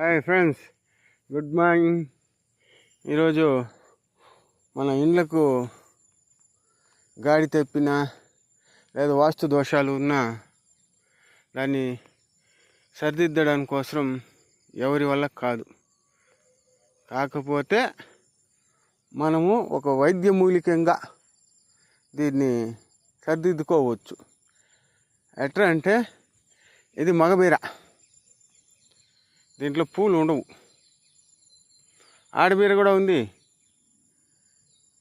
Hi friends good morning ఈరోజు మన ఇండ్లకు గాడి తెప్పిన లేదా వాస్తు దోషాలు ఉన్నా దాన్ని సరిదిద్దడం కోసం ఎవరి వల్ల కాదు. కాకపోతే మనము ఒక వైద్య మూలికంగా దీన్ని సరిదిద్దుకోవచ్చు. ఎట్లా అంటే ఇది మగబీర. దీంట్లో పూలు ఉండవు. ఆడబీర కూడా ఉంది.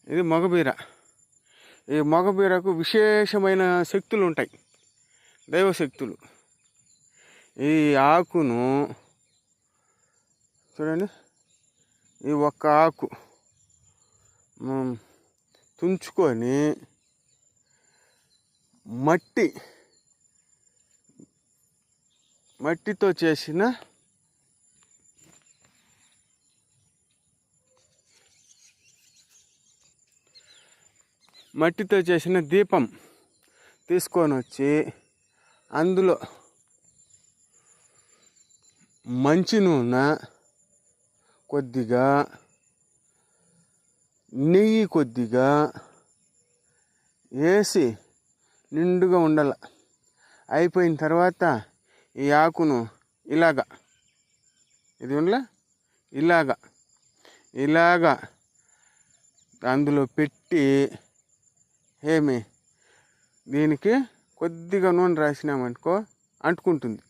ఇది మగబీర. ఈ మగబీరకు విశేషమైన శక్తులు ఉంటాయి. దైవ శక్తులు. ఈ ఆకును చూడండి. ఈ ఒక్క ఆకు తుంచుకొని మట్టి మట్టితో చేసిన మట్టితో చేసిన దీపం తీసుకొని వచ్చి అందులో మంచి నూనె కొద్దిగా నెయ్యి కొద్దిగా వేసి నిండుగా ఉండాల. అయిపోయిన తర్వాత ఈ ఆకును ఇలాగా ఇది ఉండలే? ఇలాగా ఇలాగా అందులో పెట్టి ఏమి? దీనికి కొద్దిగా నూనె రాసినామనుకో అంటుకుంటుంది.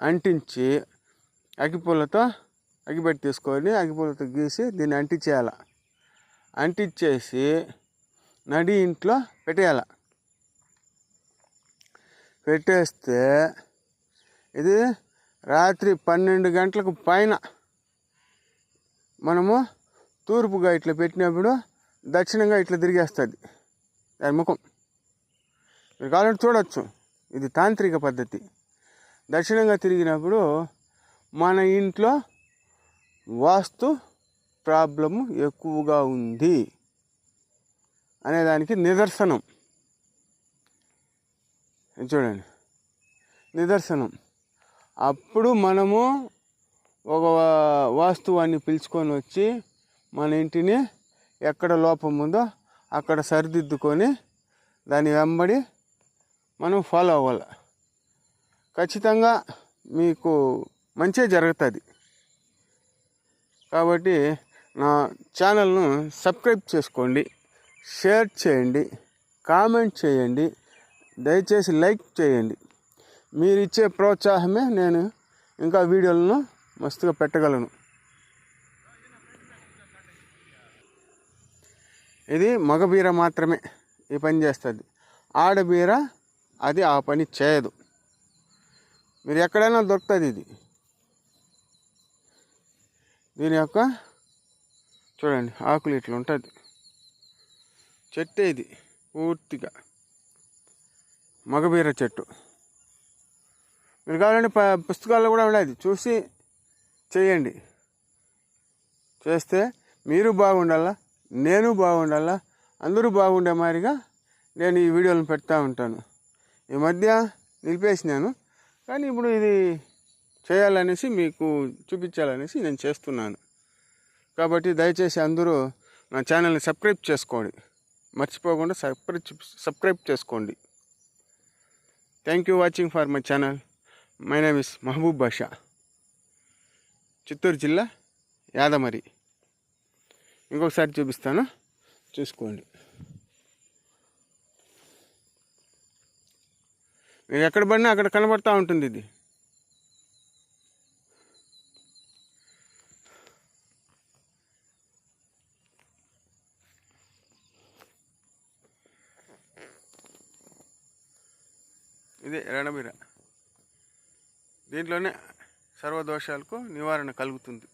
అంటించి అగ్గిపుల్లతో అగ్గిపెట్టి తీసుకొని అగ్గిపుల్లతో గీసి దీన్ని అంటించేయాల. అంటించేసి నడి ఇంట్లో పెట్టేయాల. పెట్టేస్తే ఇది రాత్రి పన్నెండు గంటలకు పైన మనము తూర్పుగా ఇట్లా పెట్టినప్పుడు దక్షిణంగా ఇట్లా తిరిగేస్తుంది. దాని ముఖం. మీరు కావాలంటే చూడవచ్చు ఇది తాంత్రిక పద్ధతి. దక్షిణంగా తిరిగినప్పుడు మన ఇంట్లో వాస్తు ప్రాబ్లము ఎక్కువగా ఉంది అనేదానికి నిదర్శనం. చూడండి. నిదర్శనం. అప్పుడు మనము ఒక వాస్తువాన్ని పిలుచుకొని వచ్చి మన ఇంటిని ఎక్కడ లోపం ఉందో అక్కడ సరిదిద్దుకొని దాని వెంబడి మనం ఫాలో అవ్వాలి. ఖచ్చితంగా మీకు మంచి జరుగుతుంది. కాబట్టి నా ఛానల్ను సబ్స్క్రైబ్ చేసుకోండి షేర్ చేయండి కామెంట్ చేయండి దయచేసి లైక్ చేయండి. మీరు ఇచ్చే ప్రోత్సాహమే నేను ఇంకా వీడియోలను మస్తుగా పెట్టగలను. ఇది మగబీర మాత్రమే ఈ పని చేస్తుంది. ఆడబీర అది ఆ పని చేయదు. మీరు ఎక్కడైనా దొరుకుతుంది ఇది. దీని యొక్క చూడండి ఆకులు ఇట్లా ఉంటుంది. చెట్టే ఇది పూర్తిగా మగబీర చెట్టు. మీరు కావాలంటే ప- పుస్తకాల్లో కూడా ఉండేది. చూసి చేయండి. చేస్తే మీరు బాగుండాలా? నేను బాగుండాలా? అందరూ బాగుండే మాదిరిగా నేను ఈ వీడియోలను పెడతా ఉంటాను. ఈ మధ్య నిలిపేసినాను. కానీ ఇప్పుడు ఇది చేయాలనేసి మీకు చూపించాలనేసి నేను చేస్తున్నాను. కాబట్టి దయచేసి అందరూ నా ఛానల్ని సబ్స్క్రైబ్ చేసుకోండి. మర్చిపోకుండా సబ్స్క్రైబ్ సబ్స్క్రైబ్ చేసుకోండి. Thank you watching for my channel my name is Mahaboob Basha Chittoor జిల్లా యాదమరి. ఇంకొకసారి చూపిస్తాను. చూసుకోండి. మీరు ఎక్కడ పడినా అక్కడ కనబడుతూ ఉంటుంది ఇది. ఇదే రణబీర. దీంట్లోనే సర్వదోషాలకు నివారణ కలుగుతుంది.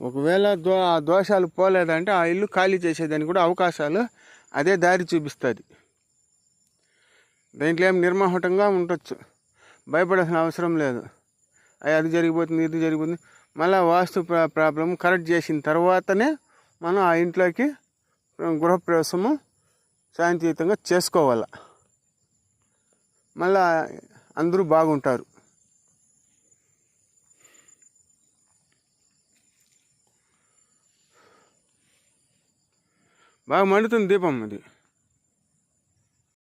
ఒకవేళ దో ఆ దోషాలు పోలేదంటే ఆ ఇల్లు ఖాళీ చేసేదానికి కూడా అవకాశాలు అదే దారి చూపిస్తుంది. దీంట్లో ఏం నిర్మాహటంగా ఉండొచ్చు. భయపడాల్సిన అవసరం లేదు. అది జరిగిపోతుంది ఇది జరిగిపోతుంది. మళ్ళీ వాస్తు ప్రాబ్లం కరెక్ట్ చేసిన తర్వాతనే మనం ఆ ఇంట్లోకి గృహప్రవేశము శాంతియుతంగా చేసుకోవాలి. మళ్ళీ అందరూ బాగుంటారు. బాగా మండుతుంది దీపం అది.